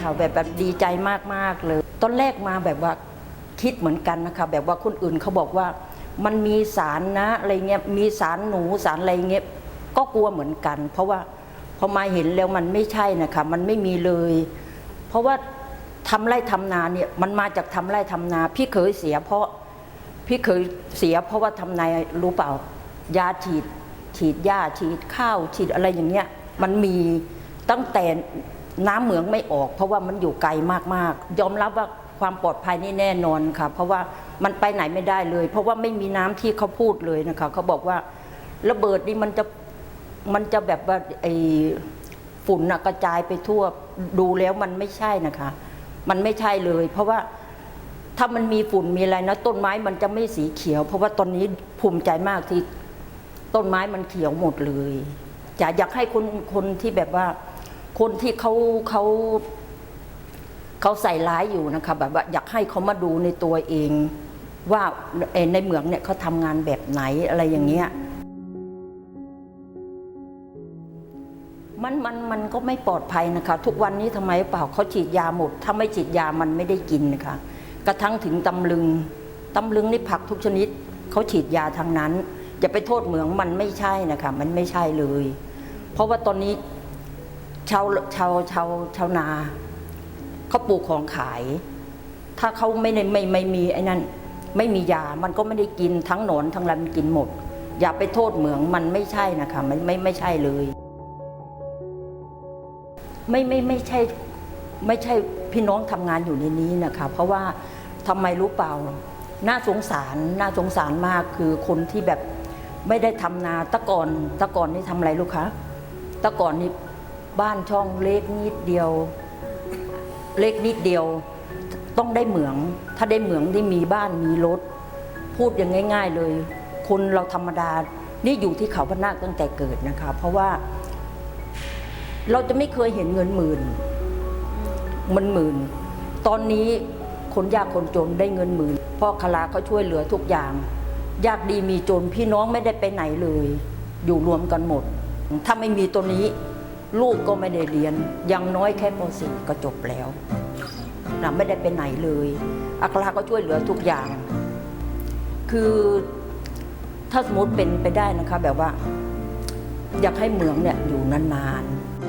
ค่ะแบบแบบดีใจมากๆเลย ตอนแรกมาแบบว่าคิดเหมือนกันนะคะ แบบว่าคนอื่นเขาบอกว่า มันมีสารนะอะไรเงี้ยมีสารหนูสารอะไรเงี้ยก็กลัวเหมือนกัน เพราะว่าพอมาเห็นแล้วมันไม่ใช่นะคะ มันไม่มีเลย เพราะว่าทำไร่ทำนาเนี่ยมันมาจากทำไร่ทำนา พี่เคยเสียเพราะพี่เคยเสีย เพราะว่าทำนายรู้เปล่ายาฉีดฉีดหญ้าฉีดข้าวฉีดอะไรอย่างเงี้ยมันมีตั้งแต่ น้ำเหมืองไม่ออก เพราะว่ามันอยู่ไกลมากๆ ยอมรับว่าความปลอดภัยนี่แน่นอนค่ะ เพราะว่ามันไปไหนไม่ได้เลย เพราะว่าไม่มีน้ำที่เขาพูดเลยนะคะเขาบอกว่าระเบิดนี่มันจะมันจะแบบว่าไอ้ฝุ่นนะกระจายไปทั่วดูแล้วมันไม่ใช่นะคะ มันไม่ใช่เลย เพราะว่าถ้ามันมีฝุ่นมีอะไรนะ ต้นไม้มันจะไม่สีเขียว เพราะว่าตอนนี้ภูมิใจมากที่ต้นไม้มันเขียวหมดเลยจะอยากให้คนคนที่แบบว่า คนที่เขาเขาเขาใส่ร้ายอยู่นะคะแบบว่าอยากให้เขามาดูในตัวเอง ว่าในเหมืองเนี่ยเขาทำงานแบบไหนอะไรอย่างเงี้ยมันมันมันก็ไม่ปลอดภัยนะคะ ทุกวันนี้ทำไมเปล่าเขาฉีดยาหมด ถ้าไม่ฉีดยามันไม่ได้กินนะคะ กระทั่งถึงตำลึงตำลึงนี่ผักทุกชนิดเขาฉีดยาทางนั้นอย่าไปโทษเหมืองมันไม่ใช่นะคะ มันไม่ใช่เลย เพราะว่าตอนนี้ ชาวชาวชาวชาวนาเขาปลูกของขาย ถ้าเขาไม่ได้ไม่ไม่มีไอ้นั่นไม่มียา มันก็ไม่ได้กินทั้งหนอนทั้งลำกินหมด อย่าไปโทษเหมืองมันไม่ใช่นะคะมันไม่ไม่ใช่เลย ไม่ไม่ไม่ใช่ไม่ใช่พี่น้องทำงานอยู่ในนี้นะคะ เพราะว่าทำไมรู้เปล่า น่าสงสารน่าสงสารมากคือคนที่แบบไม่ได้ทำนาตะก่อนตะก่อนนี่ทำอะไรลูกคะตะก่อนนี่ บ้านช่องเล็กนิดเดียว เล็กนิดเดียว ต้องได้เหมือง ถ้าได้เหมืองที่มีบ้านมีรถ พูดอย่างง่าย ๆเลย คนเราธรรมดา นี่อยู่ที่เขาพนาคตั้งแต่เกิดนะคะ เพราะว่า เราจะไม่เคยเห็นเงินหมื่นมันหมื่น ตอนนี้คนยากคนจนได้เงินหมื่นพ่อคลาเขาช่วยเหลือทุกอย่าง ยากดีมีจนพี่น้องไม่ได้ไปไหนเลย อยู่รวมกันหมด ถ้าไม่มีตัวนี้ ลูกก็ไม่ได้เรียนยังน้อยแค่ป .4 ก็จบแล้วนะไม่ได้ไปไหนเลยอัคราก็ช่วยเหลือทุกอย่าง คือถ้าสมมติเป็นไปได้นะคะแบบว่า อยากให้เหมืองเนี่ยอยู่นานๆ